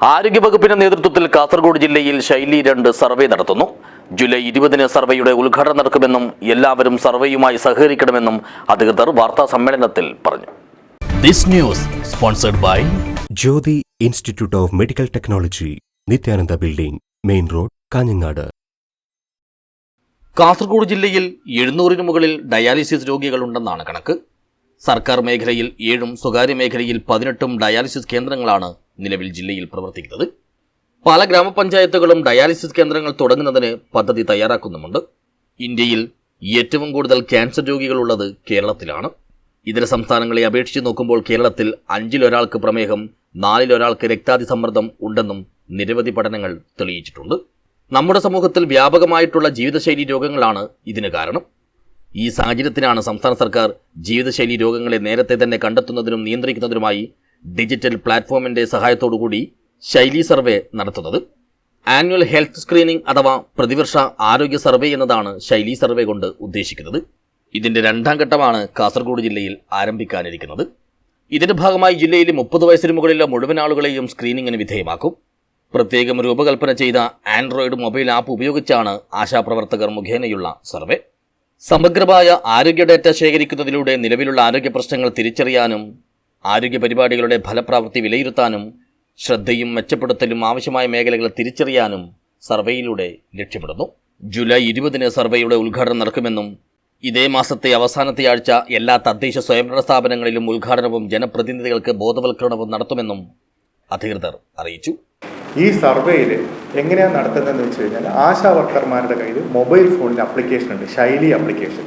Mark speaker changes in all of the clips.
Speaker 1: ആരോഗ്യവകുപ്പിന്റെ നേതൃത്വത്തിൽ കാസർഗോഡ് ജില്ലയിൽ ശൈലി രണ്ട് സർവേ നടത്തുന്നു. ജൂലൈ ഇരുപതിന് സർവേയുടെ ഉദ്ഘാടനം നടക്കുമെന്നും എല്ലാവരും സർവേയുമായി സഹകരിക്കണമെന്നും അധികൃതർ വാർത്താ സമ്മേളനത്തിൽ പറഞ്ഞു.
Speaker 2: This news sponsored by
Speaker 3: Jyothi Institute of Medical Technology Nithyananda Building Main Road Kanhangad.
Speaker 1: Kasaragod ജില്ലയിൽ എഴുന്നൂറിന് മുകളിൽ ഡയാലിസിസ് രോഗികളുണ്ടെന്നാണ് കണക്ക്. സർക്കാർ മേഖലയിൽ ഏഴും സ്വകാര്യ മേഖലയിൽ പതിനെട്ടും ഡയാലിസിസ് കേന്ദ്രങ്ങളാണ് നിലവിൽ ജില്ലയിൽ പ്രവർത്തിക്കുന്നത്. പല ഗ്രാമപഞ്ചായത്തുകളും ഡയാലിസിസ് കേന്ദ്രങ്ങൾ തുടങ്ങുന്നതിന് പദ്ധതി തയ്യാറാക്കുന്നുമുണ്ട്. ഇന്ത്യയിൽ ഏറ്റവും കൂടുതൽ ക്യാൻസർ രോഗികളുള്ളത് കേരളത്തിലാണ്. ഇതര സംസ്ഥാനങ്ങളെ അപേക്ഷിച്ച് നോക്കുമ്പോൾ കേരളത്തിൽ അഞ്ചിലൊരാൾക്ക് പ്രമേഹം നാലിലൊരാൾക്ക് രക്താതിസമ്മർദ്ദം ഉണ്ടെന്നും നിരവധി പഠനങ്ങൾ തെളിയിച്ചിട്ടുണ്ട്. നമ്മുടെ സമൂഹത്തിൽ വ്യാപകമായിട്ടുള്ള ജീവിതശൈലി രോഗങ്ങളാണ് ഇതിന് കാരണം. ഈ സാഹചര്യത്തിനാണ് സംസ്ഥാന സർക്കാർ ജീവിതശൈലി രോഗങ്ങളെ നേരത്തെ തന്നെ കണ്ടെത്തുന്നതിനും നിയന്ത്രിക്കുന്നതിനുമായി ഡിജിറ്റൽ പ്ലാറ്റ്ഫോമിന്റെ സഹായത്തോടുകൂടി ശൈലി സർവേ നടത്തുന്നത്. ആനുവൽ ഹെൽത്ത് സ്ക്രീനിംഗ് അഥവാ പ്രതിവർഷ ആരോഗ്യ സർവേ എന്നതാണ് ശൈലി സർവേ കൊണ്ട് ഉദ്ദേശിക്കുന്നത്. ഇതിന്റെ രണ്ടാം ഘട്ടമാണ് കാസർഗോഡ് ജില്ലയിൽ ആരംഭിക്കാനിരിക്കുന്നത്. ഇതിന്റെ ഭാഗമായി ജില്ലയിലെ മുപ്പത് വയസ്സിന് മുകളിലുള്ള മുഴുവൻ ആളുകളെയും സ്ക്രീനിങ്ങിന് വിധേയമാക്കും. പ്രത്യേകം രൂപകൽപ്പന ചെയ്ത ആൻഡ്രോയിഡ് മൊബൈൽ ആപ്പ് ഉപയോഗിച്ചാണ് ആശാപ്രവർത്തകർ മുഖേനയുള്ള സർവേ. സമഗ്രമായ ആരോഗ്യ ഡാറ്റ ശേഖരിക്കുന്നതിലൂടെ നിലവിലുള്ള ആരോഗ്യ പ്രശ്നങ്ങൾ തിരിച്ചറിയാനും ആരോഗ്യ പരിപാടികളുടെ ഫലപ്രാപ്തി വിലയിരുത്താനും ശ്രദ്ധയും മെച്ചപ്പെടുത്തലും ആവശ്യമായ മേഖലകൾ തിരിച്ചറിയാനും സർവേയിലൂടെ ലക്ഷ്യമിടുന്നു. ജൂലൈ ഇരുപതിന് സർവേയുടെ ഉദ്ഘാടനം നടക്കുമെന്നും ഇതേ മാസത്തെ അവസാനത്തെ ആഴ്ച എല്ലാ തദ്ദേശ സ്വയംഭരണ സ്ഥാപനങ്ങളിലും ഉദ്ഘാടനവും ജനപ്രതിനിധികൾക്ക് ബോധവൽക്കരണവും നടത്തുമെന്നും അധികൃതർ അറിയിച്ചു.
Speaker 4: ഈ സർവേയിൽ എങ്ങനെയാണ് നടത്തുന്നതെന്ന് വെച്ച് കഴിഞ്ഞാൽ ആശാ വർക്കർമാരുടെ കയ്യിൽ മൊബൈൽ ഫോണിൽ ആപ്ലിക്കേഷൻ ഉണ്ട് ശൈലി അപ്ലിക്കേഷൻ.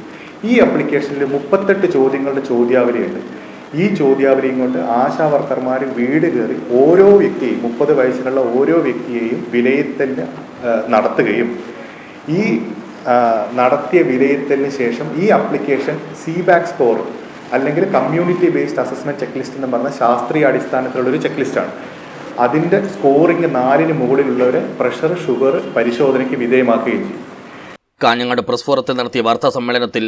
Speaker 4: ഈ അപ്ലിക്കേഷനിൽ മുപ്പത്തെട്ട് ചോദ്യങ്ങളുടെ ചോദ്യാവലിയുണ്ട്. ഈ ചോദ്യാവലിയും കൊണ്ട് ആശാവർക്കർമാർ വീട് കയറി ഓരോ വ്യക്തിയെയും മുപ്പത് വയസ്സിലുള്ള ഓരോ വ്യക്തിയെയും വിലയിരുത്തലിന് നടത്തുകയും ഈ നടത്തിയ വിലയിരുത്തലിന് ശേഷം ഈ ആപ്ലിക്കേഷൻ സി ബാക്ക് സ്കോർ അല്ലെങ്കിൽ community based assessment checklist എന്ന് പറഞ്ഞ ശാസ്ത്രീയ അടിസ്ഥാനത്തിലുള്ളൊരു ചെക്ക് ലിസ്റ്റാണ് അതിന്റെ സ്കോറിംഗ് നാലിന് മുകളിലുള്ളവരെ പ്രഷർ ഷുഗർ പരിശോധനയ്ക്ക് വിധേയമാക്കുകയും ചെയ്യും.
Speaker 1: കാഞ്ഞങ്ങാട് പ്രസ് ഫോറത്തിൽ നടത്തിയ വാർത്താ സമ്മേളനത്തിൽ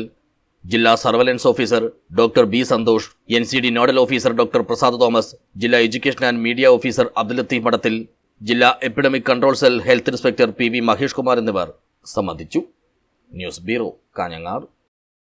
Speaker 1: ജില്ലാ surveillance officer doctor B Santhosh N C D nodal officer doctor Prasad Thomas ജില്ലാ education and media officer Abdul Latheef Madathil ജില്ലാ epidemic control cell health inspector P V Mahesh Kumar എന്നിവർ സംബന്ധിച്ചു. News bureau Kanhangad.